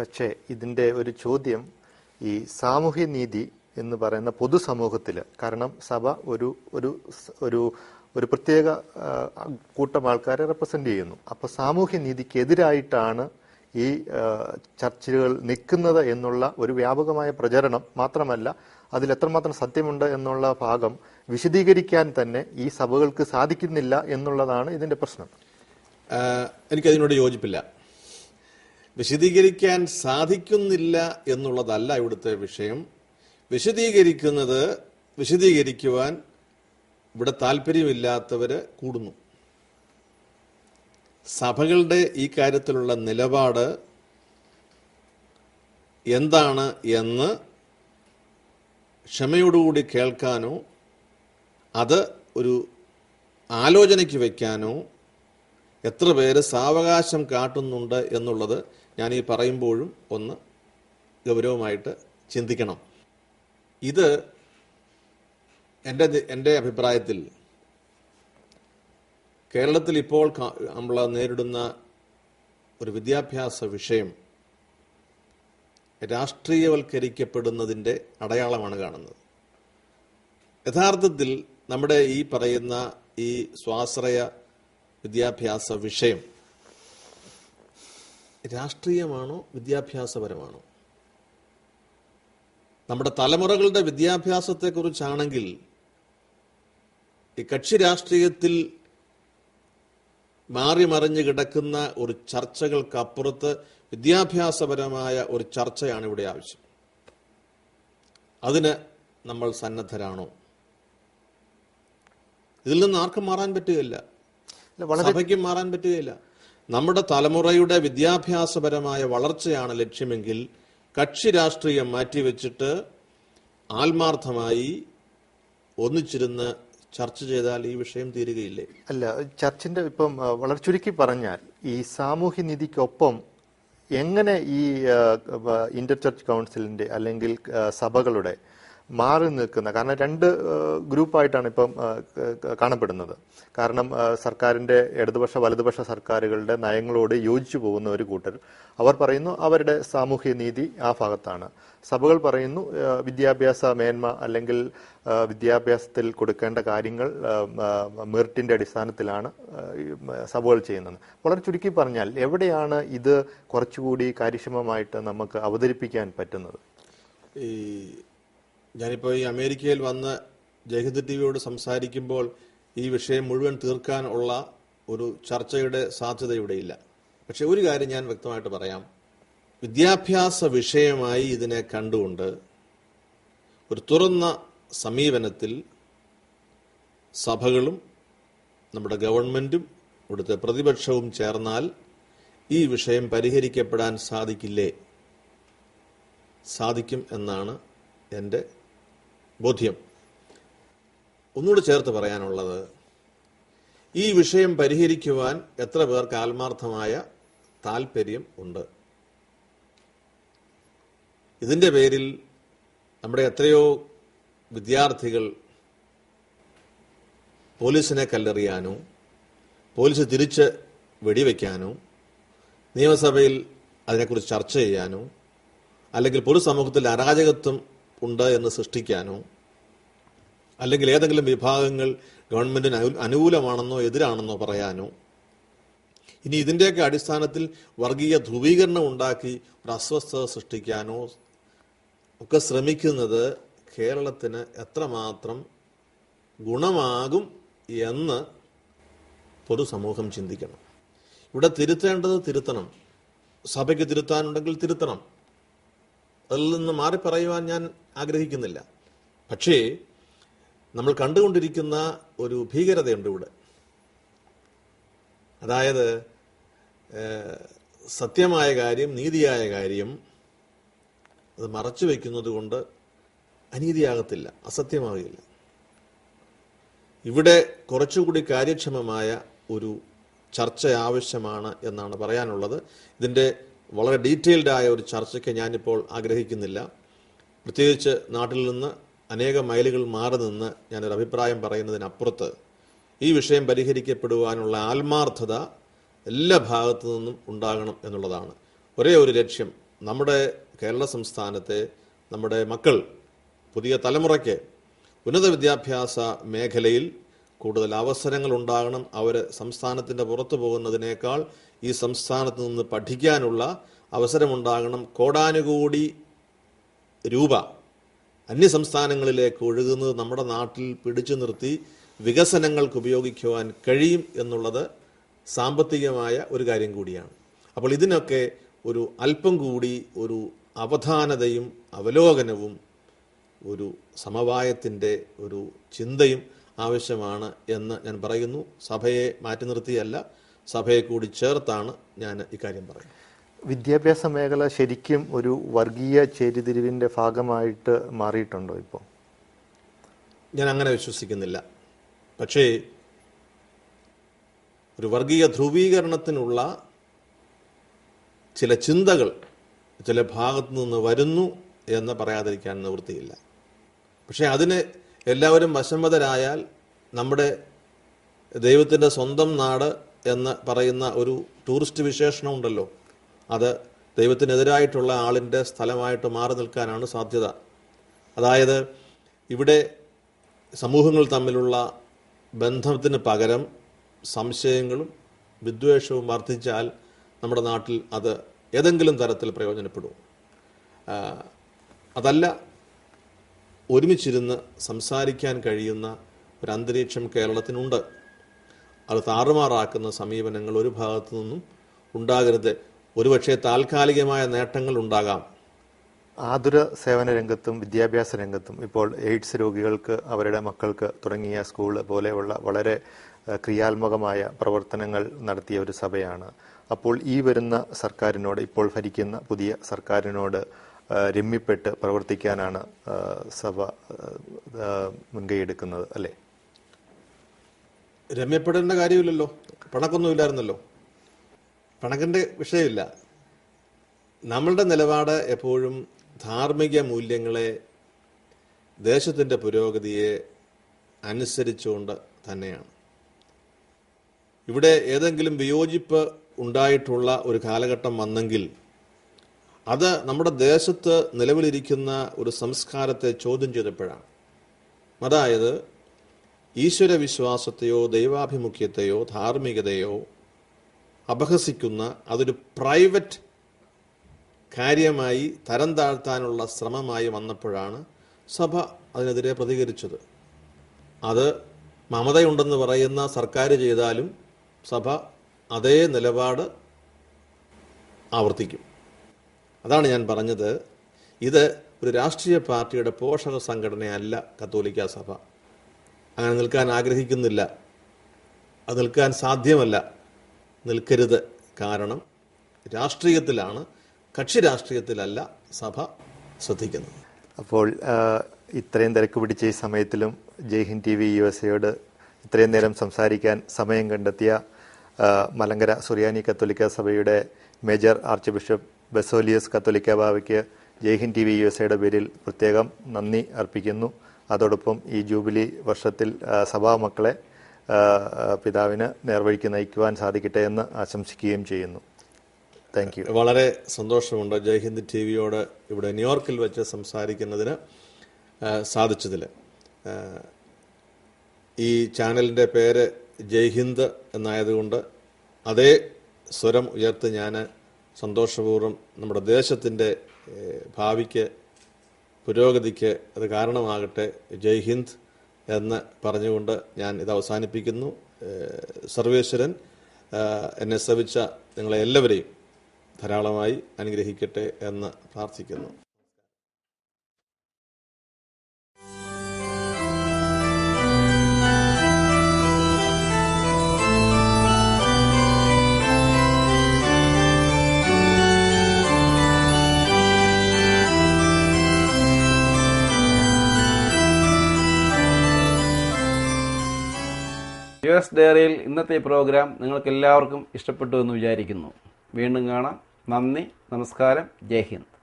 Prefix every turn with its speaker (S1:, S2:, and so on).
S1: പക്ഷേ ഇതിന്റെ ഒരു ചോദ്യം ഈ സാമൂഹ്യ നീതി എന്ന് പറയുന്ന പൊതുസമൂഹത്തിൽ കാരണം സഭ ഒരു ഒരു ഒരു ഒരു പ്രത്യേക കൂട്ടം ആൾക്കാരെ റെപ്രസെന്റ് ചെയ്യുന്നു. അപ്പോൾ സാമൂഹ്യ നീതിക്കെതിരായിട്ടാണ് ഈ ചർച്ചകൾ നിൽക്കുന്നത് എന്നുള്ള ഒരു വ്യാപകമായ പ്രചരണം മാത്രമല്ല അതിൽ എത്രമാത്രം സത്യമുണ്ട് എന്നുള്ള ഭാഗം വിശദീകരിക്കാൻ തന്നെ ഈ സഭകൾക്ക് സാധിക്കുന്നില്ല എന്നുള്ളതാണ് ഇതിന്റെ പ്രശ്നം.
S2: എനിക്കതിനോട് യോജിപ്പില്ല. വിശദീകരിക്കാൻ സാധിക്കുന്നില്ല എന്നുള്ളതല്ല ഇവിടുത്തെ വിഷയം. വിശദീകരിക്കുന്നത് വിശദീകരിക്കുവാൻ ഇവിടെ താല്പര്യമില്ലാത്തവര് കൂടുന്നു. സഭകളുടെ ഈ കാര്യത്തിലുള്ള നിലപാട് എന്താണ് എന്ന് ക്ഷമയോടുകൂടി കേൾക്കാനോ അത് ഒരു ആലോചനയ്ക്ക് വയ്ക്കാനോ എത്ര പേര് സാവകാശം കാട്ടുന്നുണ്ട് എന്നുള്ളത് ഞാൻ ഈ പറയുമ്പോഴും ഒന്ന് ഗൗരവമായിട്ട് ചിന്തിക്കണം. ഇത് എന്റെ എന്റെ അഭിപ്രായത്തിൽ കേരളത്തിൽ ഇപ്പോൾ നമ്മൾ നേരിടുന്ന ഒരു വിദ്യാഭ്യാസ വിഷയം രാഷ്ട്രീയവൽക്കരിക്കപ്പെടുന്നതിന്റെ അടയാളമാണ് കാണുന്നത്. യഥാർത്ഥത്തിൽ നമ്മുടെ ഈ പറയുന്ന ഈ സ്വാശ്രയ വിദ്യാഭ്യാസ വിഷയം രാഷ്ട്രീയമാണോ വിദ്യാഭ്യാസപരമാണോ? നമ്മുടെ തലമുറകളുടെ വിദ്യാഭ്യാസത്തെക്കുറിച്ചാണെങ്കിൽ ഈ കക്ഷി രാഷ്ട്രീയത്തിൽ മാറി മറിഞ്ഞ് കിടക്കുന്ന ഒരു ചർച്ചകൾക്കപ്പുറത്ത് വിദ്യാഭ്യാസപരമായ ഒരു ചർച്ചയാണ് ഇവിടെ ആവശ്യം. അതിന് നമ്മൾ സന്നദ്ധരാണോ? ഇതിൽ നിന്ന് ആർക്കും മാറാൻ പറ്റുകയില്ല. സഭയ്ക്കും മാറാൻ പറ്റുകയില്ല. നമ്മുടെ തലമുറയുടെ വിദ്യാഭ്യാസപരമായ വളർച്ചയാണ് ലക്ഷ്യമെങ്കിൽ കക്ഷി രാഷ്ട്രീയം മാറ്റിവെച്ചിട്ട് ആത്മാർത്ഥമായി ഒന്നിച്ചിരുന്ന് ചർച്ച ചെയ്താൽ ഈ വിഷയം തീരുകയില്ലേ?
S1: അല്ല ചർച്ചിന്റെ ഇപ്പം വളരെ ചുരുക്കി പറഞ്ഞാൽ ഈ സാമൂഹ്യ നീതിക്കൊപ്പം എങ്ങനെ ഈ ഇന്റർ ചർച്ച് കൗൺസിലിന്റെ അല്ലെങ്കിൽ സഭകളുടെ മാറി നിൽക്കുന്ന കാരണം രണ്ട് ഗ്രൂപ്പായിട്ടാണ് ഇപ്പം കാണപ്പെടുന്നത്. കാരണം സർക്കാരിന്റെ ഇടതുപക്ഷ വലതുപക്ഷ സർക്കാരുകളുടെ നയങ്ങളോട് യോജിച്ചു പോകുന്ന ഒരു കൂട്ടർ. അവർ പറയുന്നു അവരുടെ സാമൂഹ്യ നീതി ആ ഭാഗത്താണ്. സഭകൾ പറയുന്നു വിദ്യാഭ്യാസ മേന്മ അല്ലെങ്കിൽ വിദ്യാഭ്യാസത്തിൽ കൊടുക്കേണ്ട കാര്യങ്ങൾ മെറിറ്റിന്റെ അടിസ്ഥാനത്തിലാണ് സഭകൾ ചെയ്യുന്നത്. വളരെ ചുരുക്കി പറഞ്ഞാൽ എവിടെയാണ് ഇത് കുറച്ചുകൂടി കാര്യക്ഷമമായിട്ട് നമുക്ക് അവതരിപ്പിക്കാൻ പറ്റുന്നത്?
S2: ഈ ഞാനിപ്പോൾ ഈ അമേരിക്കയിൽ വന്ന് ജയഹിന്ദ് ടി വിയോട് സംസാരിക്കുമ്പോൾ ഈ വിഷയം മുഴുവൻ തീർക്കാൻ ഉള്ള ഒരു ചർച്ചയുടെ സാധ്യത ഇവിടെയില്ല പക്ഷെ ഒരു കാര്യം ഞാൻ വ്യക്തമായിട്ട് പറയാം. വിദ്യാഭ്യാസ വിഷയമായി ഇതിനെ കണ്ടുകൊണ്ട് ഒരു തുറന്ന സമീപനത്തിൽ സഭകളും നമ്മുടെ ഗവൺമെന്റും ഇവിടുത്തെ പ്രതിപക്ഷവും ചേർന്നാൽ ഈ വിഷയം പരിഹരിക്കപ്പെടാൻ സാധിക്കില്ലേ? സാധിക്കും എന്നാണ് എന്റെ ബോധ്യം. ഒന്നുകൂടെ ചേർത്ത് പറയാനുള്ളത് ഈ വിഷയം പരിഹരിക്കുവാൻ എത്ര പേർക്ക് ആത്മാർത്ഥമായ താല്പര്യം ഉണ്ട്? ഇതിന്റെ പേരിൽ നമ്മുടെ എത്രയോ വിദ്യാർത്ഥികൾ പോലീസിനെ കല്ലെറിയാനോ പോലീസ് തിരിച്ച് വെടിവെക്കാനോ നിയമസഭയിൽ അതിനെക്കുറിച്ച് ചർച്ച ചെയ്യാനോ അല്ലെങ്കിൽ പൊതുസമൂഹത്തിൽ അരാജകത്വം ഉണ്ട് എന്ന് സൃഷ്ടിക്കാനോ അല്ലെങ്കിൽ ഏതെങ്കിലും വിഭാഗങ്ങൾ ഗവൺമെന്റിന് അനു- അനുകൂലമാണെന്നോ എതിരാണെന്നോ പറയാനോ ഇനി ഇതിന്റെയൊക്കെ അടിസ്ഥാനത്തിൽ വർഗീയ ധ്രുവീകരണം ഉണ്ടാക്കി ഒരു അസ്വസ്ഥത സൃഷ്ടിക്കാനോ ഒക്കെ ശ്രമിക്കുന്നത് കേരളത്തിന് എത്രമാത്രം ഗുണമാകും എന്ന് പൊതുസമൂഹം ചിന്തിക്കണം. ഇവിടെ തിരുത്തേണ്ടത് തിരുത്തണം. സഭയ്ക്ക് തിരുത്താനുണ്ടെങ്കിൽ തിരുത്തണം. അതിൽ നിന്ന് മാറി പറയുവാൻ ഞാൻ ആഗ്രഹിക്കുന്നില്ല. പക്ഷേ നമ്മൾ കണ്ടുകൊണ്ടിരിക്കുന്ന ഒരു ഭീകരതയുണ്ട് ഇവിടെ. അതായത് സത്യമായ കാര്യം നീതിയായ കാര്യം അത് മറച്ചു വയ്ക്കുന്നത് കൊണ്ട് അനീതിയാകത്തില്ല അസത്യമാകില്ല. ഇവിടെ കുറച്ചുകൂടി കാര്യക്ഷമമായ ഒരു ചർച്ച ആവശ്യമാണ് എന്നാണ് പറയാനുള്ളത്. ഇതിന്റെ വളരെ ഡീറ്റെയിൽഡായ ഒരു ചർച്ചയ്ക്ക് ഞാനിപ്പോൾ ആഗ്രഹിക്കുന്നില്ല. പ്രത്യേകിച്ച് നാട്ടിൽ നിന്ന് അനേക മൈലുകൾ മാറി നിന്ന് ഞാനൊരു അഭിപ്രായം പറയുന്നതിനപ്പുറത്ത് ഈ വിഷയം പരിഹരിക്കപ്പെടുവാനുള്ള ആത്മാർത്ഥത എല്ലാ ഭാഗത്തു നിന്നും ഉണ്ടാകണം എന്നുള്ളതാണ്. ഒരേ ഒരു ലക്ഷ്യം. നമ്മുടെ കേരള സംസ്ഥാനത്തെ നമ്മുടെ മക്കൾ പുതിയ തലമുറയ്ക്ക് ഉന്നത വിദ്യാഭ്യാസ മേഖലയിൽ കൂടുതൽ അവസരങ്ങൾ ഉണ്ടാകണം. അവർ സംസ്ഥാനത്തിന്റെ പുറത്തു പോകുന്നതിനേക്കാൾ ഈ സംസ്ഥാനത്ത് നിന്ന് പഠിക്കാനുള്ള അവസരമുണ്ടാകണം. കോടാനുകൂടി രൂപ അന്യ അന്യസംസ്ഥാനങ്ങളിലേക്ക് ഒഴുകുന്നത് നമ്മുടെ നാട്ടിൽ പിടിച്ചു നിർത്തി വികസനങ്ങൾക്ക് ഉപയോഗിക്കുവാൻ കഴിയും എന്നുള്ളത് സാമ്പത്തികമായ ഒരു കാര്യം കൂടിയാണ്. അപ്പോൾ ഇതിനൊക്കെ ഒരു അല്പം കൂടി ഒരു അവധാനതയും അവലോകനവും ഒരു സമവായത്തിന്റെ ഒരു ചിന്തയും ആവശ്യമാണ് എന്ന് ഞാൻ പറയുന്നു. സഭയെ മാറ്റി നിർത്തിയല്ല സഭയെ കൂടി ചേർത്താണ് ഞാൻ ഇക്കാര്യം പറയുന്നത്.
S1: വിദ്യാഭ്യാസ മേഖല ശരിക്കും ഒരു വർഗീയ ചേരിതിരിവിന്റെ ഭാഗമായിട്ട് മാറിയിട്ടുണ്ടോ ഇപ്പോൾ
S2: ഞാൻ അങ്ങനെ വിശ്വസിക്കുന്നില്ല. പക്ഷേ ഒരു വർഗീയ ധ്രുവീകരണത്തിനുള്ള ചില ചിന്തകൾ ചില ഭാഗത്തു നിന്ന് വരുന്നു എന്ന് പറയാതിരിക്കാൻ നിവൃത്തിയില്ല. പക്ഷേ അതിന് എല്ലാവരും വശംവതരായാൽ നമ്മുടെ ദൈവത്തിന്റെ സ്വന്തം നാട് എന്ന് പറയുന്ന ഒരു ടൂറിസ്റ്റ് വിശേഷണം ഉണ്ടല്ലോ. അത് ദൈവത്തിനെതിരായിട്ടുള്ള ആളിന്റെ സ്ഥലമായിട്ട് മാറി നിൽക്കാനാണ് സാധ്യത. അതായത് ഇവിടെ സമൂഹങ്ങൾ തമ്മിലുള്ള ബന്ധത്തിന് പകരം സംശയങ്ങളും വിദ്വേഷവും വർദ്ധിച്ചാൽ നമ്മുടെ നാട്ടിൽ അത് ഏതെങ്കിലും തരത്തിൽ പ്രയോജനപ്പെടും. അതല്ല ഒരുമിച്ചിരുന്ന് സംസാരിക്കാൻ കഴിയുന്ന ഒരു അന്തരീക്ഷം കേരളത്തിനുണ്ട്. അത് താറുമാറാക്കുന്ന സമീപനങ്ങൾ ഒരു ഭാഗത്തു നിന്നും ഉണ്ടാകരുത്. ഒരുപക്ഷെ താൽക്കാലികമായ നേട്ടങ്ങൾ ഉണ്ടാകാം.
S1: ആതുര സേവന രംഗത്തും വിദ്യാഭ്യാസ രംഗത്തും ഇപ്പോൾ എയ്ഡ്സ് രോഗികൾക്ക് അവരുടെ മക്കൾക്ക് തുടങ്ങിയ സ്കൂൾ പോലെയുള്ള വളരെ ക്രിയാത്മകമായ പ്രവർത്തനങ്ങൾ നടത്തിയ ഒരു സഭയാണ്. അപ്പോൾ ഈ വരുന്ന സർക്കാരിനോട് ഇപ്പോൾ ഭരിക്കുന്ന പുതിയ സർക്കാരിനോട് രമ്യപ്പെട്ട് പ്രവർത്തിക്കാനാണ് സഭ മുൻകൈയെടുക്കുന്നത് അല്ലേ?
S2: രമ്യപ്പെടേണ്ട കാര്യമില്ലല്ലോ. പണക്കൊന്നുമില്ലായിരുന്നല്ലോ പണക്കിന്റെ വിഷയമില്ല. നമ്മളുടെ നിലപാട് എപ്പോഴും ധാർമ്മിക മൂല്യങ്ങളെ ദേശത്തിന്റെ പുരോഗതിയെ അനുസരിച്ചുകൊണ്ട് തന്നെയാണ്. ഇവിടെ ഏതെങ്കിലും വിയോജിപ്പ് ഉണ്ടായിട്ടുള്ള ഒരു കാലഘട്ടം വന്നെങ്കിൽ അത് നമ്മുടെ ദേശത്ത് നിലവിലിരിക്കുന്ന ഒരു സംസ്കാരത്തെ ചോദ്യം ചെയ്തപ്പോഴാണ്. അതായത് ഈശ്വര വിശ്വാസത്തെയോ ദൈവാഭിമുഖ്യത്തെയോ ധാർമ്മികതയോ അപഹസിക്കുന്ന അതൊരു പ്രൈവറ്റ് കാര്യമായി തരം താഴ്ത്താനുള്ള ശ്രമമായി വന്നപ്പോഴാണ് സഭ അതിനെതിരെ പ്രതികരിച്ചത്. അത് മമതയുണ്ടെന്ന് പറയുന്ന സർക്കാർ ചെയ്താലും സഭ അതേ നിലപാട് ആവർത്തിക്കും. അതാണ് ഞാൻ പറഞ്ഞത്. ഇത് ഒരു രാഷ്ട്രീയ പാർട്ടിയുടെ പോഷക സംഘടനയല്ല കത്തോലിക്ക സഭ. അങ്ങനെ നിൽക്കാൻ ആഗ്രഹിക്കുന്നില്ല. അത് നിൽക്കാൻ സാധ്യമല്ല. നിൽക്കരുത്. കാരണം രാഷ്ട്രീയത്തിലാണ് കക്ഷി രാഷ്ട്രീയത്തിലല്ല സഭ ശ്രദ്ധിക്കുന്നത്.
S1: അപ്പോൾ ഇത്രയും തിരക്ക് പിടിച്ച ഈ സമയത്തിലും Jaihind T V U S എയോട് ഇത്രയും നേരം സംസാരിക്കാൻ സമയം കണ്ടെത്തിയ മലങ്കര സുറിയാനി കത്തോലിക്ക സഭയുടെ മേജർ ആർച്ച് ബിഷപ്പ് ബസോലിയസ് കത്തോലിക്ക ബാവയ്ക്ക് Jaihind T V U S എയുടെ പേരിൽ പ്രത്യേകം നന്ദി അർപ്പിക്കുന്നു. അതോടൊപ്പം ഈ ജൂബിലി വർഷത്തിൽ സഭാ മക്കളെ പിതാവിന് നേർവഴിക്ക് നയിക്കുവാൻ സാധിക്കട്ടെ എന്ന് ആശംസിക്കുകയും ചെയ്യുന്നു. താങ്ക് യു
S2: വളരെ സന്തോഷമുണ്ട് ജയ്ഹിന്ദ് ടി വിയോട് ഇവിടെ ന്യൂയോർക്കിൽ വെച്ച് സംസാരിക്കുന്നതിന് സാധിച്ചതിൽ ഈ ചാനലിന്റെ പേര് ജയ്ഹിന്ദ് എന്നായതുകൊണ്ട് അതേ സ്വരം ഉയർത്തി ഞാൻ സന്തോഷപൂർവം നമ്മുടെ ദേശത്തിന്റെ ഭാവിക്ക് പുരോഗതിക്ക് അത് കാരണമാകട്ടെ. ജയ് ഹിന്ദ് എന്ന് പറഞ്ഞുകൊണ്ട് ഞാൻ ഇത് അവസാനിപ്പിക്കുന്നു. സർവേശ്വരൻ എന്നെ ശ്രവിച്ച നിങ്ങളെ എല്ലാവരെയും ധാരാളമായി അനുഗ്രഹിക്കട്ടെ എന്ന് പ്രാർത്ഥിക്കുന്നു.
S3: യു ഡയറിയിൽ ഇന്നത്തെ പ്രോഗ്രാം നിങ്ങൾക്ക് എല്ലാവർക്കും ഇഷ്ടപ്പെട്ടു എന്ന് വിചാരിക്കുന്നു. വീണ്ടും കാണാം. നന്ദി നമസ്കാരം. ജയ് ഹിന്ദ്.